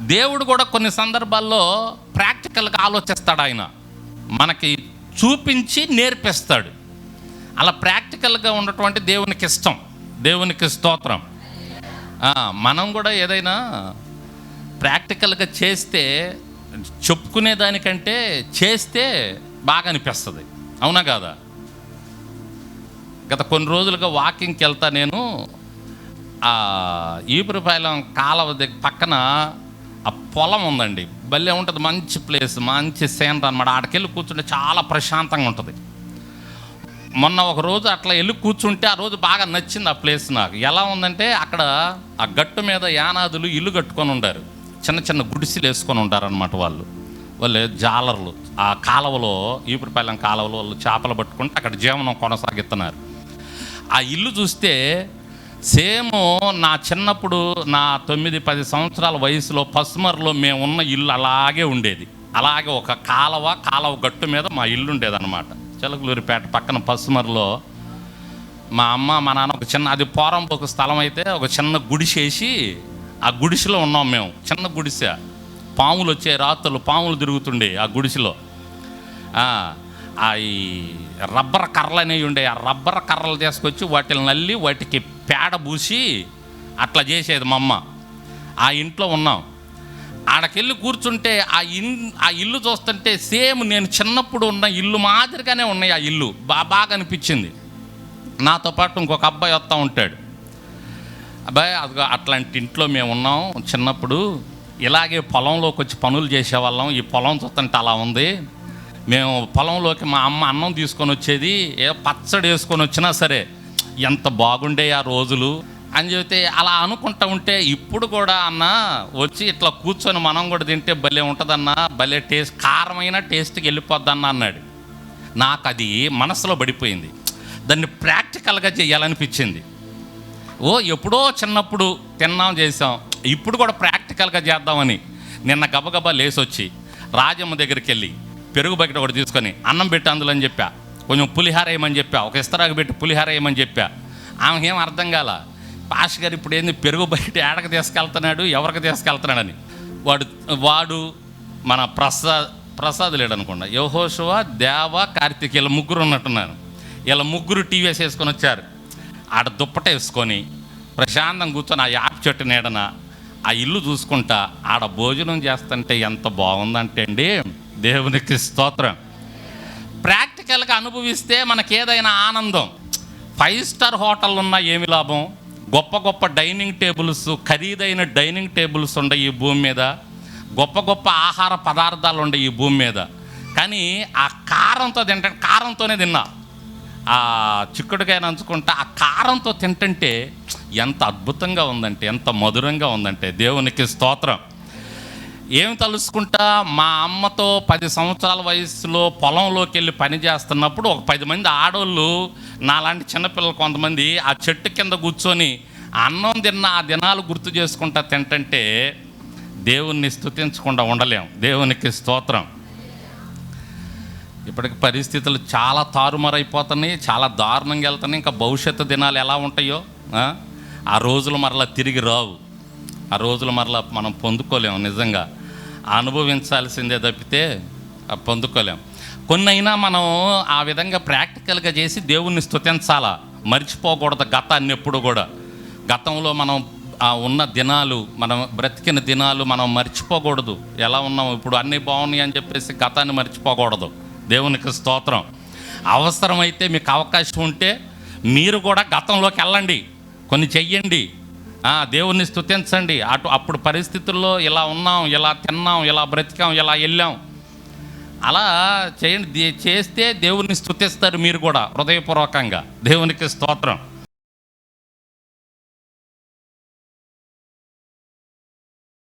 దేవుడు కూడా కొన్ని సందర్భాల్లో ప్రాక్టికల్గా ఆలోచిస్తాడు ఆయన. మనకి చూపించి నేర్పిస్తాడు. అలా ప్రాక్టికల్గా ఉన్నటువంటి దేవునికి ఇష్టం. దేవునికి స్తోత్రం. మనం కూడా ఏదైనా ప్రాక్టికల్గా చేస్తే చెప్పుకునే దానికంటే చేస్తే బాగా అనిపిస్తుంది. అవునా కాదా? గత కొన్ని రోజులుగా వాకింగ్కి వెళ్తా నేను ఈపురపాయలం కాలవ కాలువ దగ్గర పక్కన ఆ పొలం ఉందండి. భలే ఉంటుంది. మంచి ప్లేస్ మంచి సేంద్ర అనమాట ఆడకెళ్ళి కూర్చుంటే చాలా ప్రశాంతంగా ఉంటుంది. మొన్న ఒక రోజు అట్లా వెళ్ళి కూర్చుంటే ఆ రోజు బాగా నచ్చింది ఆ ప్లేస్ నాకు. ఎలా ఉందంటే అక్కడ ఆ గట్టు మీద యానాదులు ఇల్లు కట్టుకొని ఉంటారు. చిన్న చిన్న గుడిసెలు వేసుకొని ఉంటారనమాట వాళ్ళు. వాళ్ళు జాలర్లు. ఆ కాలువలో ఈపురపాలెం కాలువలో వాళ్ళు చేపలు పట్టుకుంటే అక్కడ జీవనం కొనసాగిస్తున్నారు. ఆ ఇల్లు చూస్తే సేమ్ నా చిన్నప్పుడు నా తొమ్మిది పది సంవత్సరాల వయసులో పసుమర్లో మేము ఉన్న ఇల్లు అలాగే ఉండేది. అలాగే ఒక కాలవ కాలవ గట్టు మీద మా ఇల్లు ఉండేదన్నమాట. చిలకలూరిపేట పక్కన పసుమర్లో మా అమ్మ మా నాన్న ఒక చిన్న అది పోరంపోకు స్థలం అయితే ఒక చిన్న గుడిసేసి ఆ గుడిసెలో ఉన్నాం మేము. చిన్న గుడిసె. పాములు వచ్చే రాత్రులు పాములు తిరుగుతుండే ఆ గుడిసెలో. ఆ, ఈ రబ్బర్ కర్రలు అనేవి ఉండే ఆ రబ్బర్ కర్రలు తీసుకొచ్చి వాటిని నల్లి వాటికి పేడ పూసి అట్లా చేసేది మా అమ్మ. ఆ ఇంట్లో ఉన్నాం. ఆడకెళ్ళి కూర్చుంటే ఆ ఇన్ ఆ ఇల్లు చూస్తుంటే సేమ్ నేను చిన్నప్పుడు ఉన్న ఇల్లు మాదిరిగానే ఉన్నాయి ఆ ఇల్లు. బా బాగా అనిపించింది. నాతో పాటు ఇంకొక అబ్బాయి వస్తూ ఉంటాడు. అబ్బాయి అది అట్లాంటి ఇంట్లో మేము ఉన్నాం చిన్నప్పుడు. ఇలాగే పొలంలోకి వచ్చి పనులు చేసేవాళ్ళం. ఈ పొలం చూస్తుంటే అలా ఉంది. మేము పొలంలోకి మా అమ్మ అన్నం తీసుకొని వచ్చేది. ఏ పచ్చడి వేసుకొని వచ్చినా సరే ఎంత బాగుండే ఆ రోజులు అని చెబితే అలా అనుకుంటా ఉంటే ఇప్పుడు కూడా అన్న వచ్చి ఇట్లా కూర్చొని మనం కూడా తింటే భలే ఉంటుందన్న భలే టేస్ట్ కారమైన టేస్ట్కి వెళ్ళిపోద్దన్న అన్నాడు. నాకు అది మనసులో పడిపోయింది. దాన్ని ప్రాక్టికల్గా చేయాలనిపించింది. ఓ ఎప్పుడో చిన్నప్పుడు తిన్నాం చేసాం ఇప్పుడు కూడా ప్రాక్టికల్గా చేద్దామని నిన్న గబగబా లేసొచ్చి రాజమ్మ దగ్గరికి వెళ్ళి పెరుగు బకెట్ ఒకటి తీసుకొని అన్నం పెట్టి అందులో అని చెప్పా. కొంచెం పులిహార వేయమని చెప్పా. ఒక ఇస్తరాకు పెట్టి పులిహార వేయమని చెప్పా. ఆమెకేం అర్థం కాల? పాష్ గారు ఇప్పుడు ఏంది పెరుగు బయట ఏడకు తీసుకెళ్తున్నాడు ఎవరికి తీసుకెళ్తున్నాడని. వాడు వాడు మన ప్రసాద్ ప్రసాద్ లేడు అనుకోండి యహోశివ దేవ కార్తీక్ ఇలా ముగ్గురు ఉన్నట్టున్నారు. ఇలా ముగ్గురు టీవీఎస్ వేసుకొని వచ్చారు. ఆడ దుప్పట వేసుకొని ప్రశాంతం కూర్చొని ఆ యాప్ చెట్టు నీడన ఆ ఇల్లు చూసుకుంటా ఆడ భోజనం చేస్తుంటే ఎంత బాగుందంటే అండి. దేవునికి స్తోత్రం. తీసుకెళ్ళక అనుభవిస్తే మనకి ఏదైనా ఆనందం. ఫైవ్ స్టార్ హోటల్ ఉన్నా ఏమి లాభం? గొప్ప గొప్ప డైనింగ్ టేబుల్స్ ఖరీదైన డైనింగ్ టేబుల్స్ ఉండే ఈ భూమి మీద. గొప్ప గొప్ప ఆహార పదార్థాలు ఉండే ఈ భూమి మీద. కానీ ఆ కారంతో తింటే కారంతోనే తిన్నా. ఆ చిక్కుడుకాయ నంచుకుంటా ఆ కారంతో తింటుంటే ఎంత అద్భుతంగా ఉందంటే ఎంత మధురంగా ఉందంటే దేవునికి స్తోత్రం. ఏం తలుసుకుంటా? మా అమ్మతో పది సంవత్సరాల వయసులో పొలంలోకి వెళ్ళి పని చేస్తున్నప్పుడు ఒక పది మంది ఆడోళ్ళు నాలాంటి చిన్నపిల్లలు కొంతమంది ఆ చెట్టు కింద కూర్చొని అన్నం తిన్న ఆ దినాలు గుర్తు చేసుకుంటా తింటంటే దేవుణ్ణి స్థుతించకుండా ఉండలేం. దేవునికి స్తోత్రం. ఇప్పటికి పరిస్థితులు చాలా తారుమారైపోతున్నాయి చాలా దారుణంగా వెళ్తున్నాయి. ఇంకా భవిష్యత్తు దినాలు ఎలా ఉంటాయో ఆ? రోజులు మరలా తిరిగి రావు. ఆ రోజులు మరలా మనం పొందుకోలేము నిజంగా. అనుభవించాల్సిందే తప్పితే పొందుకోలేం. కొన్ని అయినా మనం ఆ విధంగా ప్రాక్టికల్గా చేసి దేవుణ్ణి స్తుతించాలా. మర్చిపోకూడదు గతాన్ని ఎప్పుడు కూడా. గతంలో మనం ఉన్న దినాలు మనం బ్రతికిన దినాలు మనం మర్చిపోకూడదు. ఎలా ఉన్నాం? ఇప్పుడు అన్నీ బాగున్నాయి అని చెప్పేసి గతాన్ని మర్చిపోకూడదు. దేవునికి స్తోత్రం. అవసరమైతే మీకు అవకాశం ఉంటే మీరు కూడా గతంలోకి వెళ్ళండి. కొన్ని చెయ్యండి. దేవుణ్ణి స్తుతించండి. అటు అప్పుడు పరిస్థితుల్లో ఇలా ఉన్నాం ఇలా తిన్నాం ఇలా బ్రతికాం ఇలా వెళ్ళాం. అలా చేయండి. చేస్తే దేవుణ్ణి స్తుతిస్తారు మీరు కూడా హృదయపూర్వకంగా. దేవునికి స్తోత్రం.